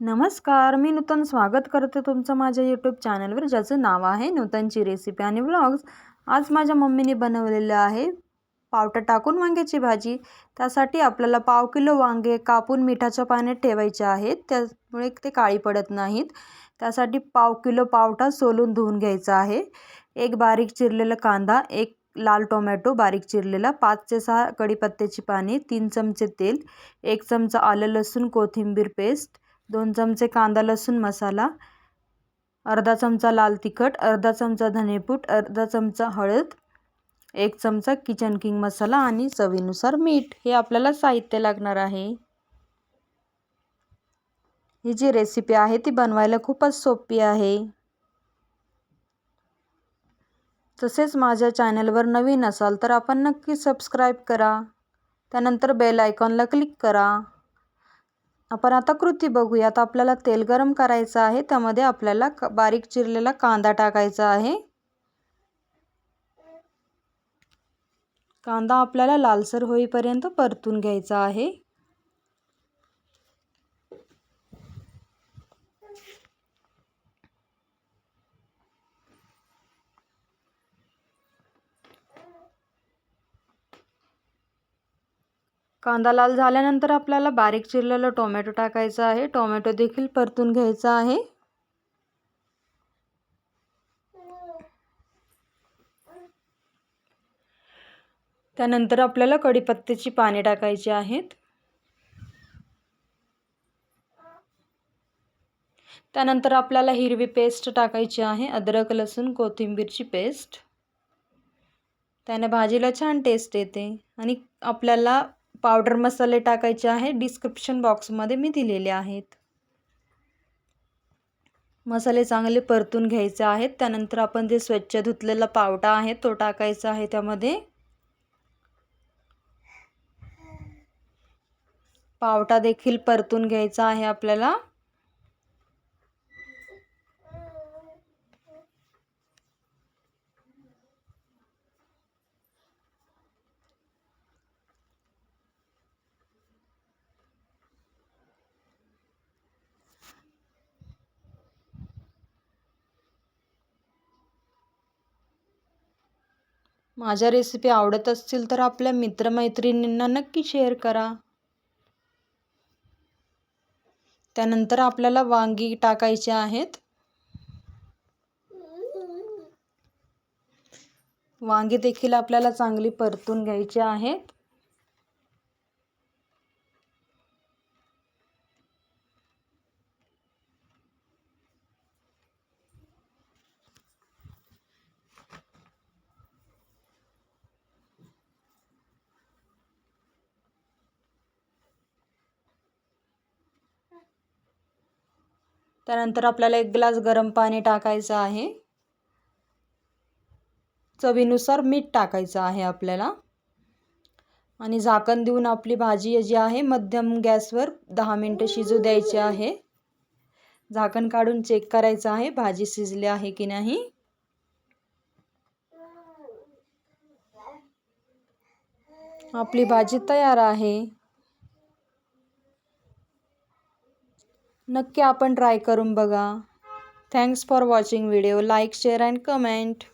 नमस्कार मी नूतन स्वागत करते तुमचं माझ्या यूट्यूब चॅनलवर ज्याचं नाव आहे नूतनची रेसिपी आणि व्लॉग्स आज माझ्या मम्मीने बनवलेलं आहे पावटा टाकून वांग्याची भाजी. त्यासाठी आपल्याला पाव किलो वांगे कापून मिठाच्या पाण्यात ठेवायचे आहेत. त्यामुळे ते काळी पडत नाहीत. त्यासाठी पाव किलो पावटा सोलून धुवून घ्यायचा आहे. एक बारीक चिरलेला कांदा एक लाल टोमॅटो बारीक चिरलेला पाच ते सहा कढीपत्त्याची पाने तीन चमचे तेल एक चमचा आलं लसूण कोथिंबीर पेस्ट दोन चमचे कांदा लसूण मसाला अर्धा चमचा लाल तिखट अर्धा चमचा धनेपूट अर्धा चमचा हळद एक चमचा किचन किंग मसाला आणि चवीनुसार मीठ. हे आपल्याला साहित्य लागणार आहे. ही जी रेसिपी आहे ती बनवायला खूपच सोपी आहे. तसेच माझ्या चॅनलवर नवीन असाल तर आपण नक्की सबस्क्राईब करा. त्यानंतर बेल आयकॉनला क्लिक करा. आपण आता कृती बघूयात. आपल्याला तेल गरम करायचं आहे. त्यामध्ये आपल्याला बारीक चिरलेला कांदा टाकायचा आहे. कांदा आपल्याला लालसर होईपर्यंत परतून घ्यायचा आहे. कांदा लाल झाल्यानंतर आपल्याला बारीक चिरलेलं टोमॅटो टाकायचं आहे. टोमॅटो देखील परतून घ्यायचा आहे. त्यानंतर आपल्याला कढीपत्त्याची पाने टाकायची आहेत. त्यानंतर आपल्याला हिरवी पेस्ट टाकायची आहे. अद्रक लसूण कोथिंबीरची पेस्ट. त्याने भाजीला छान टेस्ट येते. आणि आपल्याला पावडर मसाले टाकायचे आहे. डिस्क्रिप्शन बॉक्समध्ये मी दिलेले आहेत. मसाले चांगले परतून घ्यायचे आहेत. त्यानंतर आपण जे स्वच्छ धुतलेला पावडा आहे तो टाकायचा आहे त्यामध्ये. पावटा देखील परतून घ्यायचा आहे आपल्याला. माझ्या रेसिपी आवडत असतील तर आपल्या मित्रमैत्रिणींना नक्की शेअर करा. त्यानंतर आपल्याला वांगी टाकायची आहेत. वांगी देखील आपल्याला चांगली परतून घ्यायची आहेत. त्यानंतर आपल्याला एक ग्लास गरम पाणी टाकायचं आहे. चवीनुसार मीठ टाकायचं आहे आपल्याला. आणि झाकण देऊन आपली भाजी जी आहे मध्यम गॅसवर दहा मिनटं शिजू द्यायची आहे. झाकण काढून चेक करायचं आहे भाजी शिजली आहे की नाही. आपली भाजी तयार आहे. नक्की आपण ट्राय करून बघा. Thanks for watching video like share and comment